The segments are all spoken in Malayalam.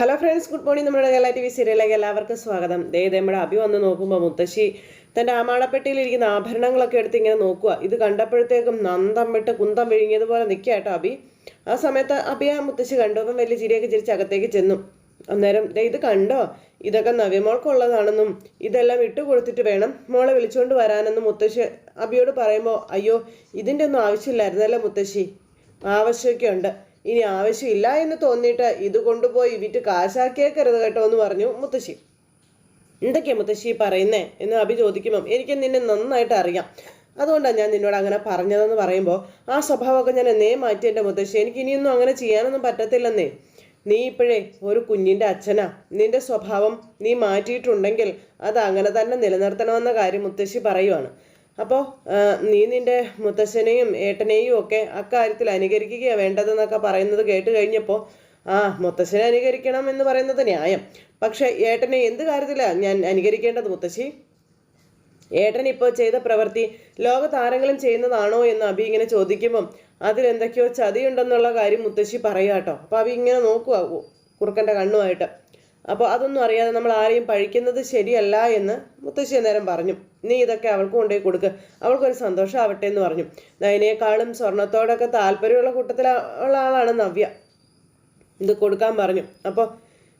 ഹലോ ഫ്രണ്ട്സ് ഗുഡ് മോർണിംഗ് നമ്മുടെ കേരള ടി വി സീരിയലിലേക്ക് എല്ലാവർക്കും സ്വാഗതം. ദേ നമ്മുടെ അഭി വന്ന് നോക്കുമ്പോൾ മുത്തശ്ശി തന്റെ ആമാടപ്പെട്ടിയിലിരിക്കുന്ന ആഭരണങ്ങളൊക്കെ എടുത്ത് ഇങ്ങനെ നോക്കുക ഇത് കണ്ടപ്പോഴത്തേക്കും നന്ദം വിട്ട് കുന്തം വിഴുങ്ങിയതുപോലെ നിൽക്കുക കേട്ടോ അഭി. ആ സമയത്ത് അഭി ആ മുത്തശ്ശി കണ്ടു. അപ്പം വലിയ ചിരിയൊക്കെ ചിരിച്ച് അകത്തേക്ക് ചെന്നു. അന്നേരം ദേ ഇത് കണ്ടോ? ഇതൊക്കെ നവ്യമോൾക്കുള്ളതാണെന്നും ഇതെല്ലാം ഇട്ട് കൊടുത്തിട്ട് വേണം മോളെ വിളിച്ചുകൊണ്ട് വരാനെന്നും മുത്തശ്ശി അബിയോട് പറയുമ്പോൾ അയ്യോ ഇതിന്റെ ഒന്നും ആവശ്യമില്ലായിരുന്നല്ലോ മുത്തശ്ശി? ആവശ്യമൊക്കെ ഉണ്ട്. ഇനി ആവശ്യമില്ല എന്ന് തോന്നിയിട്ട് ഇത് കൊണ്ടുപോയി വിറ്റ് കാശാക്കിയേക്കരുത് കേട്ടോ എന്ന് പറഞ്ഞു മുത്തശ്ശി. എന്തൊക്കെയാ മുത്തശ്ശി പറയുന്നേ എന്ന് അഭി ചോദിക്കുമ്പം എനിക്ക് നിന്നെ നന്നായിട്ട് അറിയാം. അതുകൊണ്ടാണ് ഞാൻ നിന്നോട് അങ്ങനെ പറഞ്ഞതെന്ന് പറയുമ്പോൾ ആ സ്വഭാവമൊക്കെ ഞാൻ എന്നേ മാറ്റി എന്റെ മുത്തശ്ശി. എനിക്ക് ഇനിയൊന്നും അങ്ങനെ ചെയ്യാനൊന്നും പറ്റത്തില്ലെന്നേ. നീ ഇപ്പോഴേ ഒരു കുഞ്ഞിന്റെ അച്ഛനാ. നിന്റെ സ്വഭാവം നീ മാറ്റിയിട്ടുണ്ടെങ്കിൽ അത് അങ്ങനെ തന്നെ നിലനിർത്തണമെന്ന കാര്യം മുത്തശ്ശി പറയുവാണ്. അപ്പോൾ നീ നിന്റെ മുത്തശ്ശനെയും ഏട്ടനെയും ഒക്കെ അക്കാര്യത്തിൽ അനുകരിക്കുകയാണ് വേണ്ടതെന്നൊക്കെ പറയുന്നത് കേട്ട് കഴിഞ്ഞപ്പോൾ ആ മുത്തശ്ശനെ അനുകരിക്കണം എന്ന് പറയുന്നത് ന്യായം. പക്ഷെ ഏട്ടനെ എന്ത് കാര്യത്തിലാണ് ഞാൻ അനുകരിക്കേണ്ടത് മുത്തശ്ശി? ഏട്ടൻ ഇപ്പോൾ ചെയ്ത പ്രവൃത്തി ലോകതാരങ്ങളും ചെയ്യുന്നതാണോ എന്ന് അഭി ഇങ്ങനെ ചോദിക്കുമ്പം അതിലെന്തൊക്കെയോ ചതിയുണ്ടെന്നുള്ള കാര്യം മുത്തശ്ശി പറയുക കേട്ടോ. അപ്പോൾ അഭി ഇങ്ങനെ നോക്കുക കുറുക്കന്റെ കണ്ണുമായിട്ട്. അപ്പോൾ അതൊന്നും അറിയാതെ നമ്മൾ ആരെയും പഴിക്കുന്നത് ശരിയല്ല എന്ന് മുത്തശ്ശി അന്നേരം പറഞ്ഞു. നീ ഇതൊക്കെ അവൾക്ക് കൊണ്ടുപോയി കൊടുക്കുക അവൾക്കൊരു സന്തോഷമാവട്ടെ എന്ന് പറഞ്ഞു. നയനേക്കാളും സ്വർണത്തോടൊക്കെ താല്പര്യമുള്ള കൂട്ടത്തിലുള്ള ആളാണ് നവ്യ. ഇത് കൊടുക്കാൻ പറഞ്ഞു. അപ്പോൾ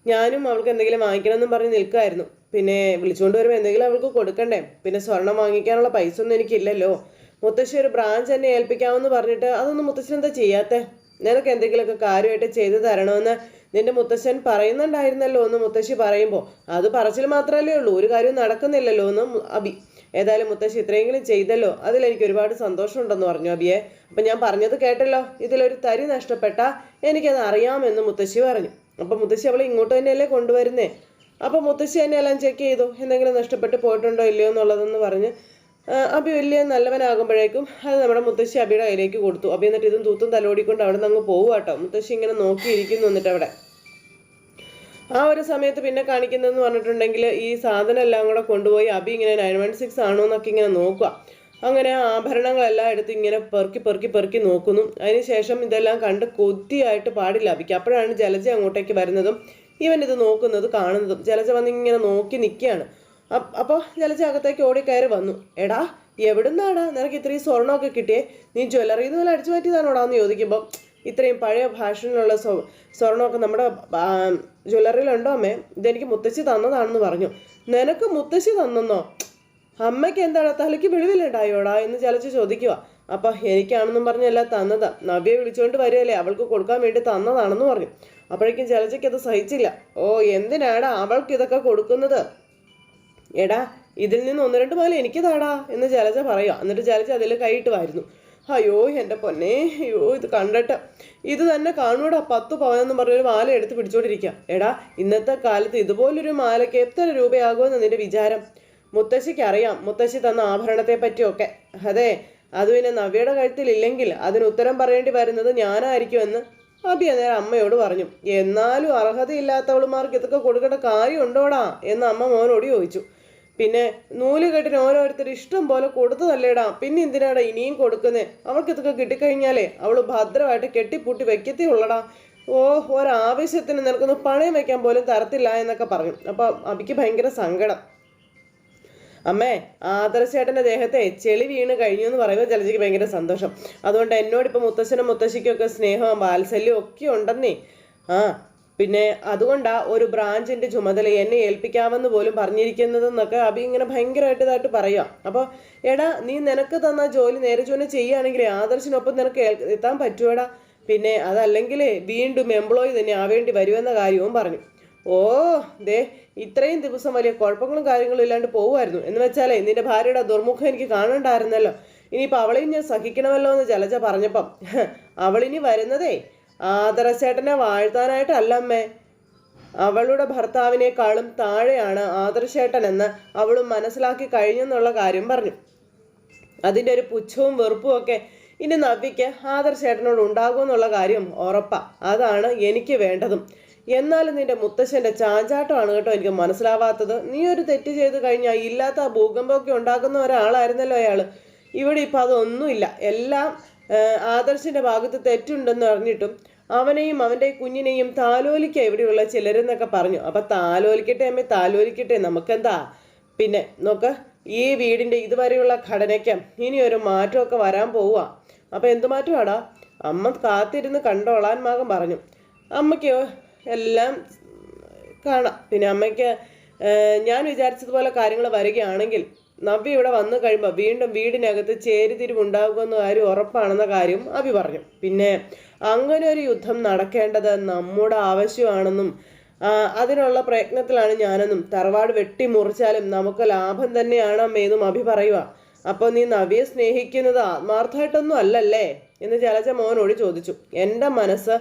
ഞാനും അവൾക്ക് എന്തെങ്കിലും വാങ്ങിക്കണമെന്നും പറഞ്ഞ് നിൽക്കുമായിരുന്നു പിന്നെ വിളിച്ചുകൊണ്ട് വരുമ്പോൾ എന്തെങ്കിലും അവൾക്ക് കൊടുക്കണ്ടേ? പിന്നെ സ്വർണം വാങ്ങിക്കാനുള്ള പൈസ ഒന്നും എനിക്കില്ലല്ലോ. മുത്തശ്ശി ഒരു ബ്രാഞ്ച് എന്നെ ഏൽപ്പിക്കാമെന്ന് പറഞ്ഞിട്ട് അതൊന്നും മുത്തശ്ശൻ എന്താ ചെയ്യാത്തെ? നിനക്ക് എന്തെങ്കിലുമൊക്കെ കാര്യമായിട്ട് ചെയ്തു തരണമെന്ന് നിന്റെ മുത്തശ്ശൻ പറയുന്നുണ്ടായിരുന്നല്ലോ എന്ന് മുത്തശ്ശി പറയുമ്പോൾ അത് പറച്ചിൽ മാത്രമല്ലേ ഉള്ളൂ. ഒരു കാര്യവും നടക്കുന്നില്ലല്ലോ എന്ന് അബി ഏതായാലും മുത്തശ്ശി ഇത്രയെങ്കിലും ചെയ്തല്ലോ. അതിലെനിക്ക് ഒരുപാട് സന്തോഷമുണ്ടെന്ന് പറഞ്ഞു അബിയെ. അപ്പം ഞാൻ പറഞ്ഞത് കേട്ടല്ലോ. ഇതിലൊരു തരി നഷ്ടപ്പെട്ട എനിക്കത് അറിയാമെന്ന് മുത്തശ്ശി പറഞ്ഞു. അപ്പം മുത്തശ്ശി അവളെ ഇങ്ങോട്ട് തന്നെയല്ലേ കൊണ്ടുവരുന്നേ? അപ്പം മുത്തശ്ശി തന്നെ എല്ലാം ചെക്ക് ചെയ്തു. എന്തെങ്കിലും നഷ്ടപ്പെട്ട് പോയിട്ടുണ്ടോ ഇല്ലയോ എന്നുള്ളതെന്ന് പറഞ്ഞ് അബി വലിയ നല്ലവനാകുമ്പോഴേക്കും അത് നമ്മുടെ മുത്തശ്ശി അബിയുടെ കയ്യിലേക്ക് കൊടുത്തു. അബി എന്നിട്ട് ഇതും തൂത്തും തലോടിക്കൊണ്ട് അവിടെ നിന്ന് അങ്ങ് പോവുക കേട്ടോ മുത്തശ്ശി ഇങ്ങനെ നോക്കിയിരിക്കുന്നു എന്നിട്ട് അവിടെ ആ ഒരു സമയത്ത് പിന്നെ കാണിക്കുന്നതെന്ന് പറഞ്ഞിട്ടുണ്ടെങ്കിൽ ഈ സാധനം എല്ലാം കൂടെ കൊണ്ടുപോയി അബി ഇങ്ങനെ നയൻ വൺ സിക്സ് ആണോ എന്നൊക്കെ ഇങ്ങനെ നോക്കുക. അങ്ങനെ ആഭരണങ്ങളെല്ലാം എടുത്ത് ഇങ്ങനെ പെറുക്കി പെറുക്കി പെറുക്കി നോക്കുന്നു. അതിനുശേഷം ഇതെല്ലാം കണ്ട് കൊതിയായിട്ട് പാടില്ല അബിക്ക്. അപ്പോഴാണ് ജലജ അങ്ങോട്ടേക്ക് വരുന്നതും ഇവൻ ഇത് നോക്കുന്നത് കാണുന്നതും. ജലജ വന്ന് ഇങ്ങനെ നോക്കി നിൽക്കുകയാണ്. അപ്പോൾ ജലജ അകത്തേക്ക് ഓടി കയറി വന്നു. എടാ എവിടുന്നാടാ? നിനക്ക് ഇത്രയും സ്വർണമൊക്കെ കിട്ടിയേ. നീ ജ്വല്ലറിയിൽ നിന്ന് വല്ല അടിച്ചു മാറ്റിയതാണോടാന്ന് ചോദിക്കുമ്പോൾ ഇത്രയും പഴയ ഭാഷയിലുള്ള സ്വ സ്വർണമൊക്കെ നമ്മുടെ ജ്വല്ലറിയിലുണ്ടോ അമ്മേ? ഇതെനിക്ക് മുത്തശ്ശി തന്നതാണെന്ന് പറഞ്ഞു. നിനക്ക് മുത്തശ്ശി തന്നെന്നോ? അമ്മയ്ക്ക് എന്താണ് തലയ്ക്ക് വെളിവിലുണ്ടായോടാ എന്ന് ചലച്ച് ചോദിക്കുക അപ്പൊ എനിക്കാണെന്നും പറഞ്ഞല്ല തന്നതാ. നവ്യെ വിളിച്ചുകൊണ്ട് വരികയല്ലേ അവൾക്ക് കൊടുക്കാൻ വേണ്ടി തന്നതാണെന്ന് പറഞ്ഞു. അപ്പോഴേക്കും ചലച്ചയ്ക്ക് അത് സഹിച്ചില്ല. ഓ എന്തിനാടാ അവൾക്ക് ഇതൊക്കെ കൊടുക്കുന്നത്? എടാ ഇതിൽ നിന്ന് ഒന്ന് രണ്ട് പോലെ എനിക്ക് താടാ എന്ന് ചലച്ച പറയുക എന്നിട്ട് ചലച്ച അതിൽ കൈയിട്ട് വായിരുന്നു അയ്യോ എന്റെ പൊന്നെ. അയ്യോ ഇത് കണ്ടിട്ട്. ഇത് തന്നെ കാണൂടാ പത്ത് പവനെന്ന് പറഞ്ഞൊരു മാല എടുത്ത് പിടിച്ചോണ്ടിരിക്കുക എടാ ഇന്നത്തെ കാലത്ത് ഇതുപോലൊരു മാലയ്ക്ക് എത്ര രൂപയാകുമെന്ന് നിന്റെ വിചാരം? മുത്തശ്ശിക്ക് അറിയാം മുത്തശ്ശി തന്ന ആഭരണത്തെ പറ്റിയൊക്കെ. അതെ അത് പിന്നെ നവ്യയുടെ കഴുത്തിലില്ലെങ്കിൽ അതിന് ഉത്തരം പറയേണ്ടി വരുന്നത് ഞാനായിരിക്കുമെന്ന് അബി അന്നേരം അമ്മയോട് പറഞ്ഞു. എന്നാലും അർഹതയില്ലാത്തവളുമാർക്ക് ഇതൊക്കെ കൊടുക്കേണ്ട കാര്യമുണ്ടോടാ? എന്ന് അമ്മ മോനോട് ചോദിച്ചു. പിന്നെ നൂൽ കെട്ടിന് ഓരോരുത്തർ ഇഷ്ടം പോലെ കൊടുത്തതല്ലേടാ. പിന്നെ എന്തിനാടാ ഇനിയും കൊടുക്കുന്നേ? അവൾക്ക് ഇതൊക്കെ കിട്ടിക്കഴിഞ്ഞാലേ അവൾ ഭദ്രമായിട്ട് കെട്ടിപ്പൂട്ടി വെക്കത്തേ ഉള്ളടാ ഓ ഒരാവശ്യത്തിന് നിനക്കൊന്ന് പണയം വെക്കാൻ പോലും തരത്തില്ല എന്നൊക്കെ പറഞ്ഞു. അപ്പൊ അബിക്ക് ഭയങ്കര സങ്കടം. അമ്മേ ആദർശേട്ടന്റെ ദേഹത്തെ ചെളി വീണ് കഴിഞ്ഞു എന്ന് പറയുമ്പോൾ ജലജയ്ക്ക് ഭയങ്കര സന്തോഷം. അതുകൊണ്ട് എന്നോട് ഇപ്പം മുത്തശ്ശനും മുത്തശ്ശിക്കും ഒക്കെ സ്നേഹവും വാത്സല്യവും ഒക്കെ ഉണ്ടെന്നേ. ആ പിന്നെ അതുകൊണ്ടാണ് ഒരു ബ്രാഞ്ചിന്റെ ചുമതല എന്നെ ഏൽപ്പിക്കാമെന്ന് പോലും പറഞ്ഞിരിക്കുന്നതെന്നൊക്കെ അബി ഇങ്ങനെ ഭയങ്കരമായിട്ട് ഇതായിട്ട് പറയാം അപ്പോൾ എടാ നീ നിനക്ക് തന്ന ജോലി നേരെ ചൊന്നെ ചെയ്യുകയാണെങ്കിൽ ആദർശിനൊപ്പം നിനക്ക് എത്താൻ പറ്റുമോടാ പിന്നെ അതല്ലെങ്കിൽ വീണ്ടും എംപ്ലോയി തന്നെ ആവേണ്ടി വരുമെന്ന കാര്യവും പറഞ്ഞു. ഓ ദേ ഇത്രയും ദിവസം വലിയ കുഴപ്പങ്ങളും കാര്യങ്ങളും ഇല്ലാണ്ട് പോകുമായിരുന്നു എന്ന് വെച്ചാലേ നിന്റെ ഭാര്യയുടെ ദുർമുഖം എനിക്ക് കാണണ്ടായിരുന്നല്ലോ. ഇനിയിപ്പോൾ അവളെയും ഞാൻ സഹിക്കണമല്ലോ എന്ന് ജലജ പറഞ്ഞപ്പം. അവളിനി വരുന്നതേ ആദർശേട്ടനെ വാഴ്ത്താനായിട്ടല്ല അമ്മേ അവളുടെ ഭർത്താവിനേക്കാളും താഴെയാണ് ആദർശേട്ടൻ എന്ന് അവളും മനസ്സിലാക്കി കഴിഞ്ഞെന്നുള്ള കാര്യം പറഞ്ഞു. അതിന്റെ ഒരു പുച്ഛവും വെറുപ്പും ഒക്കെ ഇനി നവ്യയ്ക്ക് ആദർശേട്ടനോട് ഉണ്ടാകുമെന്നുള്ള കാര്യം ഉറപ്പാ. അതാണ് എനിക്ക് വേണ്ടതും. എന്നാലും നിന്റെ മുത്തശ്ശന്റെ ചാഞ്ചാട്ടമാണ് കേട്ടോ എനിക്ക് മനസ്സിലാവാത്തത്. നീ ഒരു തെറ്റ് ചെയ്ത് കഴിഞ്ഞാൽ ഇല്ലാത്ത ഭൂകമ്പമൊക്കെ ഉണ്ടാക്കുന്ന ഒരാളായിരുന്നല്ലോ അയാൾ ഇവിടെ ഇപ്പം അതൊന്നുമില്ല. എല്ലാം ആദർശിന്റെ ഭാഗത്ത് തെറ്റുണ്ടെന്ന് അറിഞ്ഞിട്ടും അവനെയും അവന്റെ കുഞ്ഞിനെയും താലോലിക്ക ഇവിടെയുള്ള ചിലരെന്നൊക്കെ പറഞ്ഞു. അപ്പം താലോലിക്കട്ടെ അമ്മേ താലോലിക്കട്ടെ. നമുക്കെന്താ? പിന്നെ നോക്ക് ഈ വീടിന്റെ ഇതുവരെയുള്ള ഘടനയ്ക്ക് ഇനി ഒരു മാറ്റമൊക്കെ വരാൻ പോവുക അപ്പം എന്ത് മാറ്റമാടാ? അമ്മ കാത്തിരുന്ന് കണ്ടോളാൻ മകൻ പറഞ്ഞു. അമ്മയ്ക്ക് എല്ലാം കാണാം. പിന്നെ അമ്മയ്ക്ക് ഞാൻ വിചാരിച്ചതുപോലെ കാര്യങ്ങൾ വരികയാണെങ്കിൽ നവ്യ ഇവിടെ വന്നു കഴിയുമ്പോൾ വീണ്ടും വീടിനകത്ത് ചേരിതിരിവുണ്ടാകുമെന്ന കാര്യം ഉറപ്പാണെന്ന കാര്യം അഭി പറഞ്ഞു. പിന്നെ അങ്ങനെ ഒരു യുദ്ധം നടക്കേണ്ടത് നമ്മുടെ ആവശ്യമാണെന്നും അതിനുള്ള പ്രയത്നത്തിലാണ് ഞാനെന്നും തറവാട് വെട്ടിമുറിച്ചാലും നമുക്ക് ലാഭം തന്നെയാണ് അമ്മയെന്നും അഭി പറയുക. അപ്പോൾ നീ നവിയെ സ്നേഹിക്കുന്നത് ആത്മാർത്ഥമായിട്ടൊന്നും അല്ലല്ലേ? എന്ന് ചലച്ച മോനോട് ചോദിച്ചു. എന്റെ മനസ്സ്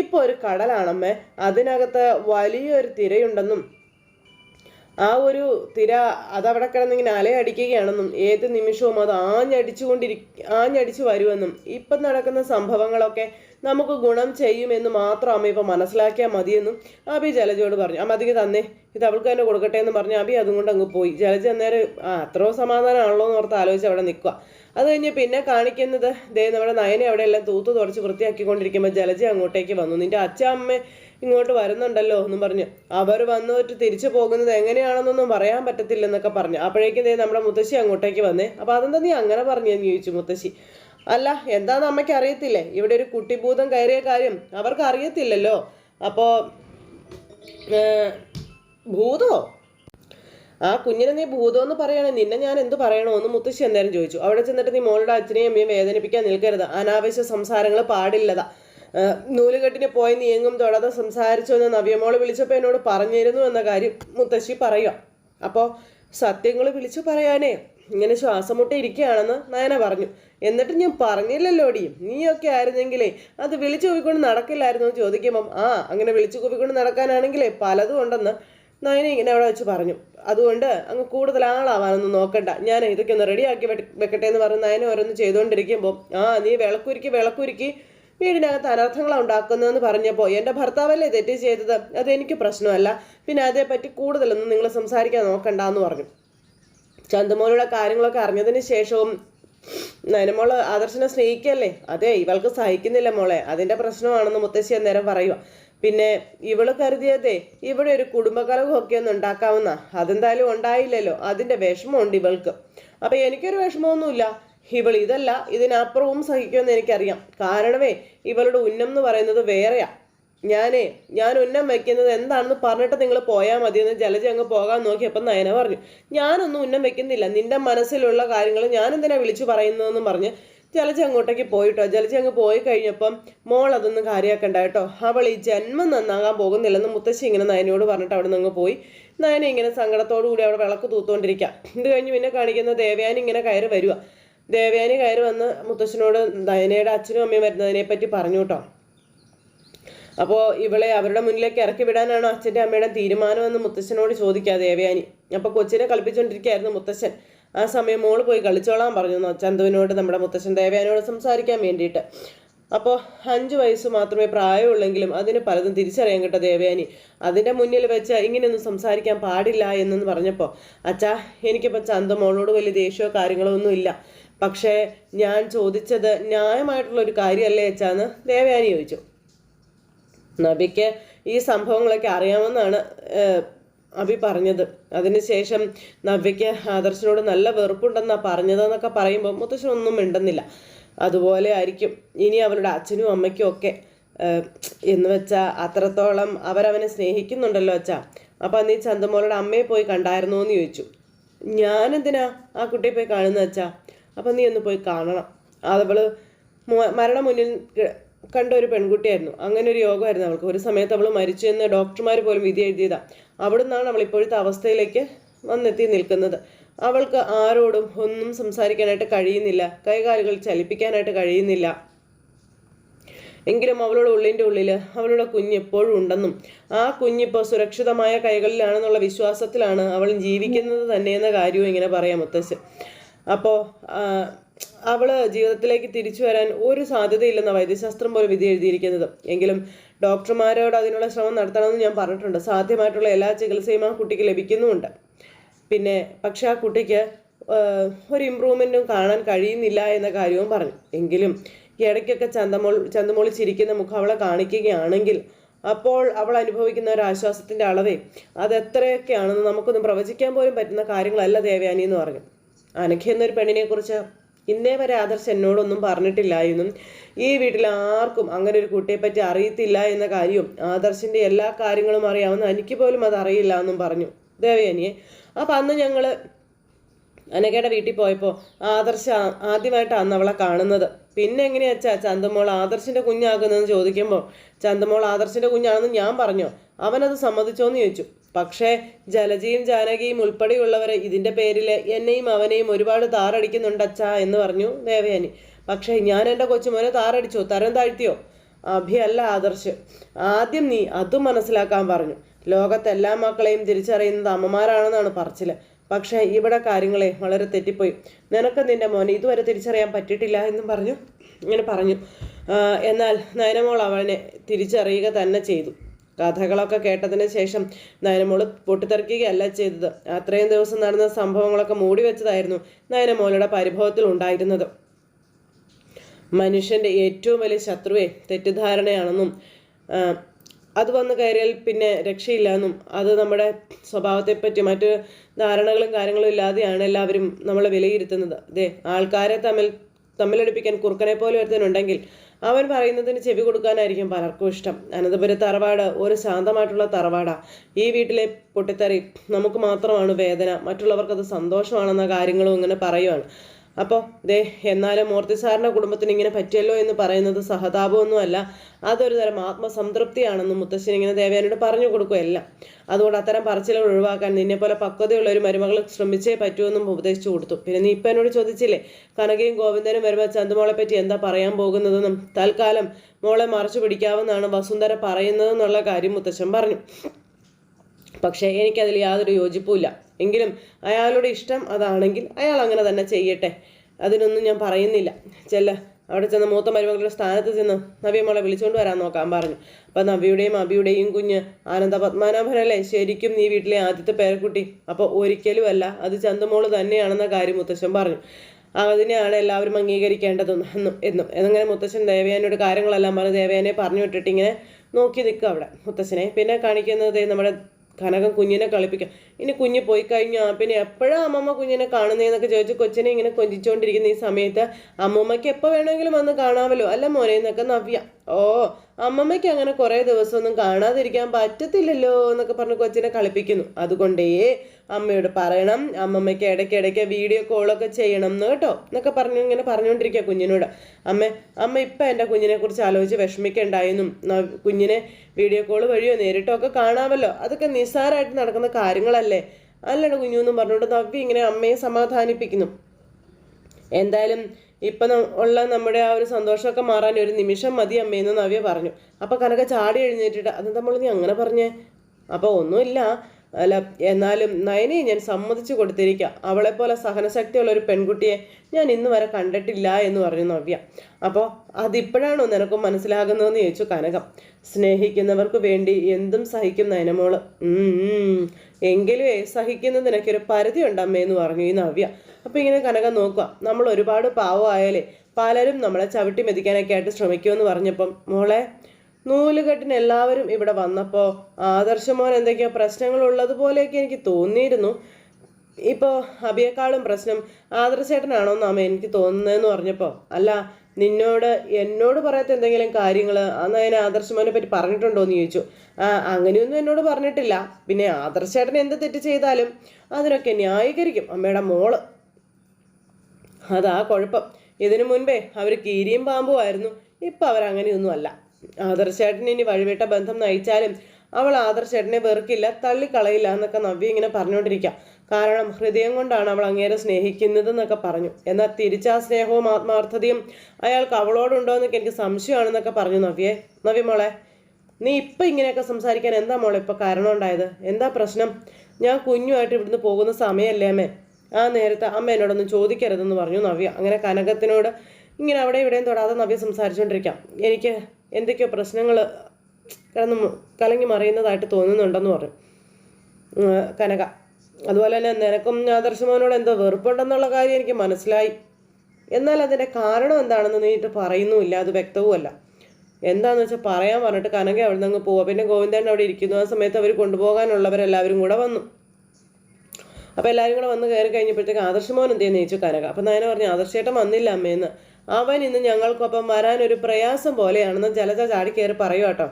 ഇപ്പോൾ ഒരു കടലാണമ്മേ. അതിനകത്ത് വലിയൊരു തിരയുണ്ടെന്നും ആ ഒരു തിര അതവിടെ കിടന്നിങ്ങനെ അലയടിക്കുകയാണെന്നും ഏത് നിമിഷവും അത് ആഞ്ഞടിച്ചുകൊണ്ടിരി ആഞ്ഞടിച്ചു വരുമെന്നും ഇപ്പം നടക്കുന്ന സംഭവങ്ങളൊക്കെ നമുക്ക് ഗുണം ചെയ്യുമെന്ന് മാത്രം അമ്മ ഇപ്പം മനസ്സിലാക്കിയാൽ മതിയെന്നും അബി ജലജയോട് പറഞ്ഞു. അമ്മ അതിക്ക് തന്നെ ഇത് അവൾക്ക് തന്നെ കൊടുക്കട്ടെ എന്ന് പറഞ്ഞ് അബി അതും കൊണ്ട് അങ്ങ് പോയി. ജലജ അന്നേരം ആ അത്രയോ സമാധാനമാണല്ലോ എന്ന് ഓർത്ത് ആലോചിച്ച് അവിടെ നിൽക്കുക അത് കഴിഞ്ഞ് പിന്നെ കാണിക്കുന്നത് ദേ നമ്മുടെ നയനെ അവിടെ എല്ലാം തൂത്ത് തുടച്ച് വൃത്തിയാക്കിക്കൊണ്ടിരിക്കുമ്പോൾ ജലജ അങ്ങോട്ടേക്ക് വന്നു. നിന്റെ അച്ഛ അമ്മ ഇങ്ങോട്ട് വരുന്നുണ്ടല്ലോ എന്നും പറഞ്ഞ്. അവർ വന്നിട്ട് തിരിച്ചു പോകുന്നത് എങ്ങനെയാണെന്നൊന്നും പറയാൻ പറ്റത്തില്ലെന്നൊക്കെ പറഞ്ഞു. അപ്പോഴേക്കും ദേ നമ്മുടെ മുത്തശ്ശി അങ്ങോട്ടേക്ക് വന്നേ. അപ്പോൾ അതെന്താ നീ അങ്ങനെ പറഞ്ഞു എന്ന് ചോദിച്ചു മുത്തശ്ശി. അല്ല എന്താന്ന് അമ്മയ്ക്ക് അറിയത്തില്ലേ? ഇവിടെ ഒരു കുട്ടിഭൂതം കയറിയ കാര്യം അവർക്ക് അറിയത്തില്ലല്ലോ. അപ്പോൾ ഭൂതോ? ആ കുഞ്ഞിനെ നീ ഭൂതം എന്ന് പറയണേ. നിന്നെ ഞാൻ എന്ത് പറയണോ എന്ന് മുത്തശ്ശി എന്തായാലും ചോദിച്ചു. അവിടെ ചെന്നിട്ട് നീ മോളുടെ അച്ഛനെയും അമ്മയും വേദനിപ്പിക്കാൻ നിൽക്കരുത്. അനാവശ്യ സംസാരങ്ങൾ പാടില്ലതാ. നൂലുകെട്ടിന് പോയി നീങ്ങും തൊടാതെ സംസാരിച്ചു എന്ന് നവ്യമോൾ വിളിച്ചപ്പോൾ എന്നോട് പറഞ്ഞിരുന്നു എന്ന കാര്യം മുത്തശ്ശി പറയുക അപ്പോൾ സത്യങ്ങൾ വിളിച്ചു പറയാനേ ഇങ്ങനെ ശ്വാസം മുട്ടിയിരിക്കുകയാണെന്ന് നയന പറഞ്ഞു. എന്നിട്ട് ഞാൻ പറഞ്ഞില്ലല്ലോടി നീയൊക്കെ ആയിരുന്നെങ്കിലേ അത് വിളിച്ചു കൂവിക്കൊണ്ട് നടക്കില്ലായിരുന്നു എന്ന് ചോദിക്കുമ്പം ആ അങ്ങനെ വിളിച്ചു കൂവിക്കൊണ്ട് നടക്കാനാണെങ്കിലേ പലതും ഉണ്ടെന്ന് നയന ഇങ്ങനെ അവിടെ വെച്ച് പറഞ്ഞു. അതുകൊണ്ട് അങ്ങ് കൂടുതൽ ആളാവാനൊന്നും നോക്കണ്ട. ഞാൻ ഇതൊക്കെ ഒന്ന് റെഡിയാക്കി വെക്കട്ടെ എന്ന് പറഞ്ഞ് നയന ഓരോന്ന് ചെയ്തുകൊണ്ടിരിക്കുമ്പോൾ ആ നീ വിളക്കുരുക്കി വിളക്കുരുക്കി വീടിനകത്ത് അനർത്ഥങ്ങളാണ് ഉണ്ടാക്കുന്നതെന്ന് പറഞ്ഞപ്പോൾ എന്റെ ഭർത്താവല്ലേ തെറ്റ് ചെയ്തത്? അതെനിക്ക് പ്രശ്നമല്ല. പിന്നെ അതേപ്പറ്റി കൂടുതലൊന്നും നിങ്ങൾ സംസാരിക്കാൻ നോക്കണ്ട എന്ന് പറഞ്ഞു. ചന്തുമോളുടെ കാര്യങ്ങളൊക്കെ അറിഞ്ഞതിന് ശേഷവും നയനമോൾ ആദർശനെ സ്നേഹിക്കല്ലേ? അതെ ഇവൾക്ക് സഹിക്കുന്നില്ല മോളെ. അതിന്റെ പ്രശ്നമാണെന്ന് മുത്തശ്ശി അന്നേരം പറയുക പിന്നെ ഇവൾ കരുതിയതേ ഇവിടെ ഒരു കുടുംബകലഹമൊക്കെ ഒന്ന് ഉണ്ടാക്കാവുന്ന. അതെന്തായാലും ഉണ്ടായില്ലല്ലോ. അതിന്റെ വിഷമമുണ്ട് ഇവൾക്ക്. അപ്പൊ എനിക്കൊരു വിഷമമൊന്നുമില്ല. ഇവൾ ഇതല്ല ഇതിനപ്പുറവും സഹിക്കുമെന്ന് എനിക്കറിയാം. കാരണമേ ഇവളുടെ ഉന്നം എന്ന് പറയുന്നത് വേറെയാ. ഞാനേ ഞാൻ ഉന്നം വെക്കുന്നത് എന്താണെന്ന് പറഞ്ഞിട്ട് നിങ്ങൾ പോയാൽ മതി എന്ന് ജലജ അങ്ങ് പോകാൻ നോക്കിയപ്പോൾ നയന പറഞ്ഞു ഞാനൊന്നും ഉന്നം വെക്കുന്നില്ല. നിന്റെ മനസ്സിലുള്ള കാര്യങ്ങൾ ഞാൻ എന്തിനാ വിളിച്ചു പറയുന്നതെന്ന് പറഞ്ഞ് ജലജ അങ്ങോട്ടേക്ക് പോയിട്ടോ. ജലജ അങ്ങ് പോയി കഴിഞ്ഞപ്പം മോൾ അതൊന്നും കാര്യമാക്കണ്ട കേട്ടോ. അവൾ ഈ ജന്മം നന്നാകാൻ പോകുന്നില്ലെന്ന് മുത്തശ്ശി ഇങ്ങനെ നയനയോട് പറഞ്ഞിട്ട് അവിടെ നിന്ന് പോയി. നയന ഇങ്ങനെ സങ്കടത്തോടു കൂടി അവിടെ വിളക്ക് തൂത്തുകൊണ്ടിരിക്കുക ഇത് കഴിഞ്ഞ് പിന്നെ കാണിക്കുന്ന ദേവയാനി ഇങ്ങനെ കയറി വരിക ദേവയാനി കയറി വന്ന് മുത്തശ്ശനോട് ദയനയുടെ അച്ഛനും അമ്മയും വരുന്നതിനെ പറ്റി പറഞ്ഞു കേട്ടോ അപ്പോൾ ഇവളെ അവരുടെ മുന്നിലേക്ക് ഇറക്കി വിടാനാണ് അച്ഛന്റെ അമ്മയുടെ തീരുമാനമെന്ന് മുത്തശ്ശനോട് ചോദിക്കുക ദേവയാനി. അപ്പോൾ കൊച്ചിനെ കളിപ്പിച്ചുകൊണ്ടിരിക്കുകയായിരുന്നു മുത്തശ്ശൻ. ആ സമയം മോൾ പോയി കളിച്ചോളാൻ പറഞ്ഞു ചന്തുവിനോട് നമ്മുടെ മുത്തശ്ശൻ ദേവയാനിയോട് സംസാരിക്കാൻ വേണ്ടിയിട്ട്. അപ്പോൾ അഞ്ച് വയസ്സ് മാത്രമേ പ്രായമുള്ളെങ്കിലും അതിന് പലതും തിരിച്ചറിയാൻ കേട്ടോ ദേവയാനി. അതിന്റെ മുന്നിൽ വെച്ച് ഇങ്ങനെയൊന്നും സംസാരിക്കാൻ പാടില്ല എന്നെന്ന് പറഞ്ഞപ്പോൾ അച്ഛാ എനിക്കിപ്പോൾ ചന്ത മോളോട് വലിയ ദേഷ്യമോ കാര്യങ്ങളോ ഒന്നും ഇല്ല. പക്ഷേ ഞാൻ ചോദിച്ചത് ന്യായമായിട്ടുള്ള ഒരു കാര്യമല്ലേ അച്ഛാന്ന് ദേവയാനി ചോദിച്ചു. നബിക്ക് ഈ സംഭവങ്ങളൊക്കെ അറിയാമെന്നാണ് അബി പറഞ്ഞത്. അതിനുശേഷം നബിക്ക് ആദർശനോട് നല്ല വെറുപ്പുണ്ടെന്നാണ് പറഞ്ഞതെന്നൊക്കെ പറയുമ്പോൾ മുത്തശ്ശൻ ഒന്നും മിണ്ടുന്നില്ല. അതുപോലെ ആയിരിക്കും ഇനി അവരുടെ അച്ഛനും അമ്മയ്ക്കും ഒക്കെ എന്ന് വെച്ചാൽ അത്രത്തോളം അവരവനെ സ്നേഹിക്കുന്നുണ്ടല്ലോ അച്ഛാ. അപ്പം നീ ചന്തമോളുടെ അമ്മയെ പോയി കണ്ടായിരുന്നോ എന്ന് ചോദിച്ചു. ഞാനെന്തിനാ ആ കുട്ടിയെ പോയി കാണുന്നത് അച്ഛാ? അപ്പം നീ ഒന്ന് പോയി കാണണം. അതവൾ മരണ മുന്നിൽ കണ്ട ഒരു പെൺകുട്ടിയായിരുന്നു. അങ്ങനെ ഒരു യോഗമായിരുന്നു അവൾക്ക്. ഒരു സമയത്ത് അവൾ മരിച്ചു എന്ന് ഡോക്ടർമാർ പോലും വിധി എഴുതിയതാണ് അവിടെ നിന്നാണ് അവൾ ഇപ്പോഴത്തെ അവസ്ഥയിലേക്ക് വന്നെത്തി നിൽക്കുന്നത്. അവൾക്ക് ആരോടും ഒന്നും സംസാരിക്കാനായിട്ട് കഴിയുന്നില്ല. കൈകാലുകൾ ചലിപ്പിക്കാനായിട്ട് കഴിയുന്നില്ല. എങ്കിലും അവളുടെ ഉള്ളിന്റെ ഉള്ളിൽ അവളുടെ കുഞ്ഞ് എപ്പോഴും ഉണ്ടെന്നും ആ കുഞ്ഞിപ്പോൾ സുരക്ഷിതമായ കൈകളിലാണെന്നുള്ള വിശ്വാസത്തിലാണ് അവൾ ജീവിക്കുന്നത് തന്നെയെന്ന കാര്യവും ഇങ്ങനെ പറയാം മുത്തശ്ശൻ. അപ്പോൾ അവൾ ജീവിതത്തിലേക്ക് തിരിച്ചു വരാൻ ഒരു സാധ്യതയില്ലെന്ന വൈദ്യശാസ്ത്രം പോലെ വിധി എഴുതിയിരിക്കുന്നത്. എങ്കിലും ഡോക്ടർമാരോട് അതിനുള്ള ശ്രമം നടത്തണമെന്ന് ഞാൻ പറഞ്ഞിട്ടുണ്ട്. സാധ്യമായിട്ടുള്ള എല്ലാ ചികിത്സയും ആ കുട്ടിക്ക് ലഭിക്കുന്നുമുണ്ട്. പിന്നെ പക്ഷെ ആ കുട്ടിക്ക് ഒരു ഇമ്പ്രൂവ്മെന്റും കാണാൻ കഴിയുന്നില്ല എന്ന കാര്യവും പറഞ്ഞു. എങ്കിലും ഇടയ്ക്കൊക്കെ ചന്തമോൾ ചന്തമോളിച്ചിരിക്കുന്ന ചിരിക്കുന്ന മുഖം അവളെ കാണിക്കുകയാണെങ്കിൽ അപ്പോൾ അവൾ അനുഭവിക്കുന്ന ഒരു ആശ്വാസത്തിന്റെ അളവേ അത് എത്രയൊക്കെയാണെന്ന് നമുക്കൊന്നും പ്രവചിക്കാൻ പോലും പറ്റുന്ന കാര്യങ്ങളല്ല ദേവയാനി എന്ന് പറഞ്ഞു. അനഘ എന്നൊരു പെണ്ണിനെ കുറിച്ച് ഇന്നേ വരെ ആദർശ് എന്നോടൊന്നും പറഞ്ഞിട്ടില്ല എന്നും ഈ വീട്ടിൽ ആർക്കും അങ്ങനെ ഒരു കുട്ടിയെ പറ്റി അറിയത്തില്ല എന്ന കാര്യവും ആദർശിന്റെ എല്ലാ കാര്യങ്ങളും അറിയാവുന്ന എനിക്ക് പോലും അത് അറിയില്ല എന്നും പറഞ്ഞു. ദേവയാനിയെ അപ്പം അന്ന് ഞങ്ങൾ അനഘയുടെ വീട്ടിൽ പോയപ്പോൾ ആദർശ ആദ്യമായിട്ടാണ് അവളെ കാണുന്നത്. പിന്നെ എങ്ങനെയാ വെച്ചാൽ ചന്തമോൾ ആദർശിന്റെ കുഞ്ഞാകുന്നതെന്ന് ചോദിക്കുമ്പോൾ ചന്തമോൾ ആദർശിന്റെ കുഞ്ഞാണെന്ന് ഞാൻ പറഞ്ഞോ? അവനത് സമ്മതിച്ചോന്ന് ചോദിച്ചു. പക്ഷേ ജലജിയും ജാനകിയും ഉൾപ്പെടെയുള്ളവർ ഇതിന്റെ പേരിൽ എന്നെയും അവനെയും ഒരുപാട് താറടിക്കുന്നുണ്ട് അച്ഛാ എന്ന് പറഞ്ഞു ദേവയാനി പക്ഷേ ഞാൻ എന്റെ കൊച്ചുമോനെ താറടിച്ചോ? തരം താഴ്ത്തിയോ? അഭിയല്ല ആദർശ്. ആദ്യം നീ അതും മനസ്സിലാക്കാൻ പറഞ്ഞു. ലോകത്തെല്ലാ മക്കളെയും തിരിച്ചറിയുന്നത് അമ്മമാരാണെന്നാണ് പറച്ചിൽ പക്ഷേ ഇവിടെ കാര്യങ്ങളെ വളരെ തെറ്റിപ്പോയി. നിനക്ക് നിന്റെ മോനെ ഇതുവരെ തിരിച്ചറിയാൻ പറ്റിയിട്ടില്ല എന്നും പറഞ്ഞു. ഇങ്ങനെ പറഞ്ഞു. എന്നാൽ നയനമോൾ അവനെ തിരിച്ചറിയുക തന്നെ ചെയ്തു. കഥകളൊക്കെ കേട്ടതിന് ശേഷം നയനമോൾ പൊട്ടിത്തെറിക്കുകയല്ല ചെയ്തത്. അത്രയും ദിവസം നടന്ന സംഭവങ്ങളൊക്കെ മൂടി വെച്ചതായിരുന്നു നയനമോളുടെ പരിഭവത്തിൽ ഉണ്ടായിരുന്നത്. മനുഷ്യന്റെ ഏറ്റവും വലിയ ശത്രുവെ തെറ്റിദ്ധാരണയാണെന്നും അത് വന്നു കയറിയാൽ പിന്നെ രക്ഷയില്ലെന്നും അത് നമ്മുടെ സ്വഭാവത്തെപ്പറ്റി മറ്റ് ധാരണകളും കാര്യങ്ങളും ഇല്ലാതെയാണ് എല്ലാവരും നമ്മളെ വിലയിരുത്തുന്നത്. അതെ ആൾക്കാരെ തമ്മിൽ തമ്മിലടിപ്പിക്കാൻ കുറുക്കനെ പോലെ ഒരുത്തനുണ്ടെങ്കിൽ അവൻ പറയുന്നതിന് ചെവി കൊടുക്കാനായിരിക്കും പലർക്കും ഇഷ്ടം. അനന്തപുര തറവാട് ഒരു ശാന്തമായിട്ടുള്ള തറവാടാണ് ഈ വീട്ടിലെ പൊട്ടിത്തെറി നമുക്ക് മാത്രമാണ് വേദന. മറ്റുള്ളവർക്കത് സന്തോഷമാണെന്ന കാര്യങ്ങളും ഇങ്ങനെ പറയുവാണ്. അപ്പോൾ ദേ എന്നാലും മൂർത്തി സാറിന്റെ കുടുംബത്തിന് ഇങ്ങനെ പറ്റിയല്ലോ എന്ന് പറയുന്നത് സഹതാപമൊന്നുമല്ല. അതൊരു തരം ആത്മസംതൃപ്തിയാണെന്ന് മുത്തശ്ശൻ ഇങ്ങനെ ദേവയാനോട് പറഞ്ഞു കൊടുക്കുകയല്ല അതുകൊണ്ട് അത്തരം പറച്ചിലുകൾ ഒഴിവാക്കാൻ നിന്നെ പോലെ പക്വതയുള്ള ഒരു മരുമകൾ ശ്രമിച്ചേ പറ്റുമെന്നും ഉപദേശിച്ചു കൊടുത്തു. പിന്നെ നീ ഇപ്പം എന്നോട് ചോദിച്ചില്ലേ കനകയും ഗോവിന്ദനും വരുമ്പോൾ ചന്തുമോളെ പറ്റി എന്താ പറയാൻ പോകുന്നതെന്നും? തൽക്കാലം മോളെ മറച്ചു പിടിക്കാവുന്നതാണ് വസുന്ധര പറയുന്നതെന്നുള്ള കാര്യം മുത്തശ്ശൻ പറഞ്ഞു. പക്ഷേ എനിക്കതിൽ യാതൊരു യോജിപ്പുമില്ല. എങ്കിലും അയാളുടെ ഇഷ്ടം അതാണെങ്കിൽ അയാൾ അങ്ങനെ തന്നെ ചെയ്യട്ടെ. അതിനൊന്നും ഞാൻ പറയുന്നില്ല. ചെല്ല അവിടെ ചെന്ന് മൂത്ത മരുമകളുടെ സ്ഥാനത്ത് ചെന്ന് നവ്യമോളെ വിളിച്ചുകൊണ്ട് വരാൻ നോക്കാൻ പറഞ്ഞു. അപ്പം നവ്യയുടെയും അബിയുടെയും കുഞ്ഞ് ആനന്ദ പത്മനാഭനല്ലേ? ശരിക്കും നീ വീട്ടിലെ ആദ്യത്തെ പേരക്കുട്ടി. അപ്പോൾ ഒരിക്കലും അല്ല അത് ചന്തുമോൾ തന്നെയാണെന്ന കാര്യം മുത്തശ്ശൻ പറഞ്ഞു. അതിനെയാണ് എല്ലാവരും അംഗീകരിക്കേണ്ടതെന്ന് എന്നും എന്നും. എന്നങ്ങനെ മുത്തശ്ശൻ ദേവയാനോട് കാര്യങ്ങളെല്ലാം പറഞ്ഞ് ദേവയാനെ പറഞ്ഞു വിട്ടിട്ട് ഇങ്ങനെ നോക്കി നിൽക്കുക അവിടെ മുത്തശ്ശനെ. പിന്നെ കാണിക്കുന്നത് നമ്മുടെ കനകം കുഞ്ഞിനെ കളിപ്പിക്കാം. ഇനി കുഞ്ഞ് പോയി കഴിഞ്ഞാൽ പിന്നെ എപ്പോഴാണ് അമ്മമ്മ കുഞ്ഞിനെ കാണുന്നതെന്നൊക്കെ ചോദിച്ച് കൊച്ചിനെ ഇങ്ങനെ കൊഞ്ചിച്ചുകൊണ്ടിരിക്കുന്ന ഈ സമയത്ത് അമ്മമ്മയ്ക്ക് എപ്പോൾ വേണമെങ്കിലും വന്ന് കാണാമല്ലോ. അല്ല മോനെ എന്നൊക്കെ നവ്യ. ഓ അമ്മമ്മയ്ക്ക് അങ്ങനെ കുറേ ദിവസമൊന്നും കാണാതിരിക്കാൻ പറ്റത്തില്ലല്ലോ എന്നൊക്കെ പറഞ്ഞ് കൊച്ചിനെ കളിപ്പിക്കുന്നു. അതുകൊണ്ടേ അമ്മയോട് പറയണം അമ്മമ്മയ്ക്ക് ഇടയ്ക്കിടയ്ക്ക് വീഡിയോ കോളൊക്കെ ചെയ്യണം എന്ന് കേട്ടോ എന്നൊക്കെ പറഞ്ഞു ഇങ്ങനെ പറഞ്ഞുകൊണ്ടിരിക്കുക കുഞ്ഞിനോട്. അമ്മ അമ്മ ഇപ്പം എന്റെ കുഞ്ഞിനെ കുറിച്ച് ആലോചിച്ച് വിഷമിക്കണ്ടായെന്നും കുഞ്ഞിനെ വീഡിയോ കോൾ വഴിയോ നേരിട്ടോ ഒക്കെ കാണാമല്ലോ. അതൊക്കെ നിസ്സാരമായിട്ട് നടക്കുന്ന കാര്യങ്ങളല്ലേ? അല്ലട കുഞ്ഞു എന്നും പറഞ്ഞുകൊണ്ട് നവ്യ ഇങ്ങനെ അമ്മയെ സമാധാനിപ്പിക്കുന്നു. എന്തായാലും ഇപ്പം ഉള്ള നമ്മുടെ ആ ഒരു സന്തോഷമൊക്കെ മാറാൻ ഒരു നിമിഷം മതി അമ്മയെന്ന് നവ്യ പറഞ്ഞു. അപ്പം കനക ചാടി എഴുന്നേറ്റിട്ട് അത് നമ്മൾ നീ അങ്ങനെ പറഞ്ഞേ? അപ്പോൾ ഒന്നുമില്ല. അല്ല എന്നാലും നയനെ ഞാൻ സമ്മതിച്ചു കൊടുത്തിരിക്കാം. അവളെപ്പോലെ സഹനശക്തിയുള്ള ഒരു പെൺകുട്ടിയെ ഞാൻ ഇന്ന് വരെ കണ്ടിട്ടില്ല എന്ന് പറഞ്ഞു നവ്യ. അപ്പോൾ അതിപ്പോഴാണോ നിനക്ക് മനസ്സിലാകുന്നതെന്ന് ചോദിച്ചു കനകം. സ്നേഹിക്കുന്നവർക്ക് വേണ്ടി എന്തും സഹിക്കും നയനമോൾ. ഉം, സഹിക്കുന്ന നിനക്കൊരു പരിധി ഉണ്ടമ്മേ എന്ന് പറഞ്ഞു ഈ നവ്യ. അപ്പോൾ ഇങ്ങനെ കനക നോക്കുക. നമ്മൾ ഒരുപാട് പാവമായാലേ പലരും നമ്മളെ ചവിട്ടി മെതിക്കാനൊക്കെ ആയിട്ട് ശ്രമിക്കുമെന്ന് പറഞ്ഞപ്പം മോളെ നൂലുകെട്ടിന് എല്ലാവരും ഇവിടെ വന്നപ്പോൾ ആദർശമോൻ എന്തൊക്കെയോ പ്രശ്നങ്ങൾ ഉള്ളതുപോലെയൊക്കെ എനിക്ക് തോന്നിയിരുന്നു. ഇപ്പോൾ അബിയേക്കാളും പ്രശ്നം ആദർശേട്ടനാണോ എന്നാമ എനിക്ക് തോന്നുന്നതെന്ന് പറഞ്ഞപ്പോൾ അല്ല നിന്നോട് എന്നോട് പറയാത്ത എന്തെങ്കിലും കാര്യങ്ങൾ? അന്ന് അതിന് ആദർശമോനെ പറ്റി പറഞ്ഞിട്ടുണ്ടോ എന്ന് ചോദിച്ചു. ആ അങ്ങനെയൊന്നും എന്നോട് പറഞ്ഞിട്ടില്ല. പിന്നെ ആദർശേട്ടൻ എന്ത് തെറ്റ് ചെയ്താലും അതിനൊക്കെ ന്യായീകരിക്കും. അമ്മയുടെ മോൾ. അതാ കുഴപ്പം. ഇതിനു മുൻപേ അവർ കീരിയും പാമ്പും ആയിരുന്നു. ഇപ്പം അവരങ്ങനെയൊന്നും അല്ല. ആദർശേട്ടൻ ഇനി വഴിവിട്ട ബന്ധം നയിച്ചാലും അവൾ ആദർശേട്ടനെ വെറുക്കില്ല തള്ളിക്കളയില്ല എന്നൊക്കെ നവ്യ ഇങ്ങനെ പറഞ്ഞുകൊണ്ടിരിക്കുക കാരണം ഹൃദയം കൊണ്ടാണ് അവൾ അങ്ങേരെ സ്നേഹിക്കുന്നത് എന്നൊക്കെ പറഞ്ഞു. എന്നാൽ തിരിച്ചാ സ്നേഹവും ആത്മാർത്ഥതയും അയാൾക്ക് അവളോടുണ്ടോ എന്നൊക്കെ എനിക്ക് സംശയമാണെന്നൊക്കെ പറഞ്ഞു നവ്യേ. നവ്യ മോളെ നീ ഇപ്പം ഇങ്ങനെയൊക്കെ സംസാരിക്കാൻ എന്താ മോളെ ഇപ്പം കാരണം ഉണ്ടായത് എന്താ പ്രശ്നം? ഞാൻ കുഞ്ഞുമായിട്ട് ഇവിടുന്ന് പോകുന്ന സമയമല്ലേ അമ്മേ? ആ നേരത്തെ അമ്മ എന്നോടൊന്നും ചോദിക്കരുതെന്ന് പറഞ്ഞു നവ്യ. അങ്ങനെ കനകത്തിനോട് ഇങ്ങനെ അവിടെ ഇവിടെയും തൊടാതെ നവ്യ സംസാരിച്ചുകൊണ്ടിരിക്കാം എനിക്ക് എന്തൊക്കെയോ പ്രശ്നങ്ങൾ കിടന്ന് കലങ്ങി മറിയുന്നതായിട്ട് തോന്നുന്നുണ്ടെന്ന് പറഞ്ഞു. കനക. അതുപോലെ തന്നെ നിനക്കും ആദർശമോനോട് എന്തോ വെറുപ്പുണ്ടെന്നുള്ള കാര്യം എനിക്ക് മനസ്സിലായി. എന്നാൽ അതിന്റെ കാരണം എന്താണെന്ന് നീട്ട് പറയുന്നുമില്ല അത് വ്യക്തവുമല്ല. എന്താണെന്ന് വെച്ചാൽ പറയാൻ പറഞ്ഞിട്ട് കനക അവിടെ നിന്ന് പോവുക പിന്നെ ഗോവിന്ദൻ അവിടെ ഇരിക്കുന്നു. ആ സമയത്ത് അവർ കൊണ്ടുപോകാനുള്ളവരെല്ലാവരും കൂടെ വന്നു. അപ്പോൾ എല്ലാവരും കൂടെ വന്ന് കയറി കഴിഞ്ഞപ്പോഴത്തേക്ക് ആദർശമോൻ എന്ത് ചോദിച്ചു കനക. അപ്പം നയന പറഞ്ഞു ആദർശേട്ടൻ വന്നില്ല അമ്മേന്ന് അവൻ ഇന്ന് ഞങ്ങൾക്കൊപ്പം വരാനൊരു പ്രയാസം പോലെയാണെന്ന് ജലജ ചാടി കയറി പറയൂ കേട്ടോ.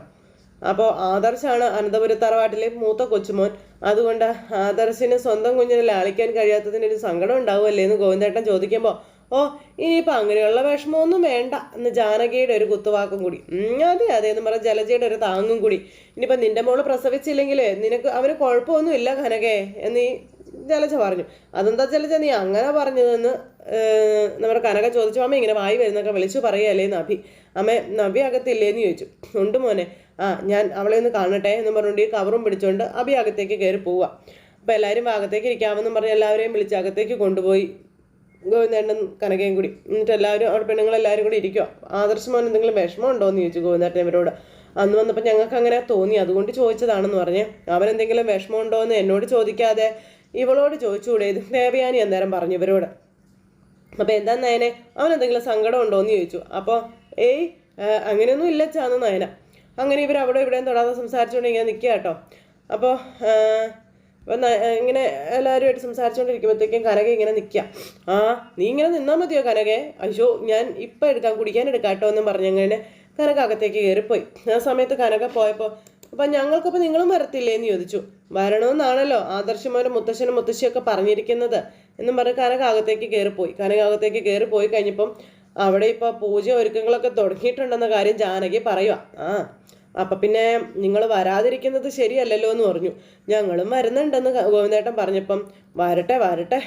അപ്പോൾ ആദർശാണ് അനന്തപുരം തറവാട്ടിലെ മൂത്ത കൊച്ചുമോൻ. അതുകൊണ്ട് ആദർശിന് സ്വന്തം കുഞ്ഞിനെ ലാളിക്കാൻ കഴിയാത്തതിന് ഒരു സങ്കടം ഉണ്ടാവുമല്ലേ എന്ന് ഗോവിന്ദേട്ടൻ ചോദിക്കുമ്പോൾ ഓ ഇനിയിപ്പോൾ അങ്ങനെയുള്ള വിഷമമൊന്നും വേണ്ട എന്ന് ജാനകിയുടെ ഒരു കുത്തുവാക്കും കൂടി. അതെ അതെ എന്ന് പറഞ്ഞ ജലജയുടെ ഒരു താങ്ങും കൂടി. ഇനിയിപ്പോൾ നിന്റെ മോൾ പ്രസവിച്ചില്ലെങ്കിലേ നിനക്ക് അവന് കുഴപ്പമൊന്നുമില്ല എന്ന് ഈ ജലജ പറഞ്ഞു. അതെന്താ ജലജ നീ അങ്ങനെ പറഞ്ഞതെന്ന് നമ്മുടെ കനക ചോദിച്ചു. അമ്മ ഇങ്ങനെ വായി വരുന്നൊക്കെ വിളിച്ചു പറയല്ലേ നബി അമ്മ നബി അകത്തില്ലേന്ന് ചോദിച്ചു. ഉണ്ട് മോനെ ആ ഞാൻ അവളെ ഒന്ന് കാണട്ടെ എന്ന് പറഞ്ഞുകൊണ്ട് ഈ കവറും പിടിച്ചുകൊണ്ട് അബി അകത്തേക്ക് കയറി പോവുക അപ്പോൾ എല്ലാവരും അകത്തേക്ക് ഇരിക്കാമെന്നും പറഞ്ഞ് എല്ലാവരെയും വിളിച്ച് അകത്തേക്ക് കൊണ്ടുപോയി. ഗോവിന്ദേട്ടൻ കനകയും കൂടി. എന്നിട്ട് എല്ലാവരും അവിടെ പെണ്ണുങ്ങളെല്ലാവരും കൂടി ഇരിക്കുക ആദർശമോൻ എന്തെങ്കിലും വിഷമം ഉണ്ടോ എന്ന് ചോദിച്ചു ഗോവിന്ദേട്ടൻ ഇവരോട്. അന്ന് വന്നപ്പോൾ ഞങ്ങൾക്ക് അങ്ങനെ തോന്നി. അതുകൊണ്ട് ചോദിച്ചതാണെന്ന് പറഞ്ഞ്. അവൻ എന്തെങ്കിലും വിഷമം ഉണ്ടോ എന്ന് എന്നോട് ചോദിക്കാതെ ഇവളോട് ചോദിച്ചുകൂടെ? ഇത് ദേവയാനി അന്നേരം പറഞ്ഞു ഇവരോട്. അപ്പോൾ എന്താ നയനെ? അവനെന്തെങ്കിലും സങ്കടം ഉണ്ടോ എന്ന് ചോദിച്ചു. അപ്പോൾ ഏയ് അങ്ങനെയൊന്നും ഇല്ല ചാന്ന് നയന. അങ്ങനെ ഇവർ അവിടെ ഇവിടെയും തൊടാതെ സംസാരിച്ചുകൊണ്ട് ഇങ്ങനെ നിൽക്കുക കേട്ടോ അപ്പോൾ അപ്പം ഇങ്ങനെ എല്ലാവരുമായിട്ട് സംസാരിച്ചുകൊണ്ടിരിക്കുമ്പോഴത്തേക്കും കനക ഇങ്ങനെ നിൽക്കുക ആ നീ ഇങ്ങനെ നിന്നാൽ മതിയോ കനകെ? അയ്യോ ഞാൻ ഇപ്പം എടുക്കാം കുടിക്കാൻ എടുക്കാം കേട്ടോ എന്നും പറഞ്ഞങ്ങനെ കനക അകത്തേക്ക് കയറിപ്പോയി ആ സമയത്ത് കനക പോയപ്പോൾ അപ്പം ഞങ്ങൾക്കപ്പോൾ നിങ്ങളും വരത്തില്ലേ എന്ന് ചോദിച്ചു. വരണമെന്നാണല്ലോ ആദർശമാരും മുത്തശ്ശനും മുത്തശ്ശിയൊക്കെ പറഞ്ഞിരിക്കുന്നത് എന്നും പറഞ്ഞ് കനക അകത്തേക്ക് കയറിപ്പോയി കനക അകത്തേക്ക് കയറിപ്പോയി കഴിഞ്ഞപ്പം അവിടെ ഇപ്പോൾ പൂജ ഒരുക്കങ്ങളൊക്കെ തുടങ്ങിയിട്ടുണ്ടെന്ന കാര്യം ജാനകി പറയുക ആ അപ്പം പിന്നെ നിങ്ങൾ വരാതിരിക്കുന്നത് ശരിയല്ലല്ലോ എന്ന് പറഞ്ഞു. ഞങ്ങളും വരുന്നുണ്ടെന്ന് ഗോവിന്ദേട്ടൻ പറഞ്ഞപ്പം വരട്ടെ വരട്ടെ.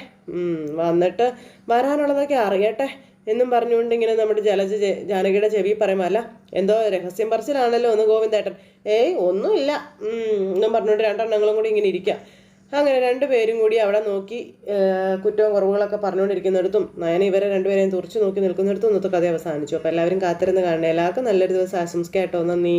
വന്നിട്ട് വരാനുള്ളതൊക്കെ അറിയട്ടെ എന്നും പറഞ്ഞുകൊണ്ട് ഇങ്ങനെ നമ്മുടെ ജലജ ജാനകിയുടെ ചെവി പറയുമ്പോൾ അല്ല എന്തോ രഹസ്യം പറച്ചിലാണല്ലോ എന്ന് ഗോവിന്ദേട്ടൻ ഏയ് ഒന്നുമില്ല. എന്നും പറഞ്ഞുകൊണ്ട് രണ്ടെണ്ണങ്ങളും കൂടി ഇങ്ങനെ ഇരിക്കുക അങ്ങനെ രണ്ടുപേരും കൂടി അവിടെ നോക്കി കുറ്റവും കുറവുകളൊക്കെ പറഞ്ഞുകൊണ്ടിരിക്കുന്നിടത്തും നയന ഇവരെ രണ്ടുപേരെയും തുറച്ചു നോക്കി നിൽക്കുന്നിടത്തും ഇന്നത്തെ കഥ അവസാനിച്ചു. അപ്പോൾ എല്ലാവരും കാത്തിരുന്ന് കാണണേ. എല്ലാവർക്കും നല്ലൊരു ദിവസം ആശംസിക്കാം കേട്ടോ നന്ദി.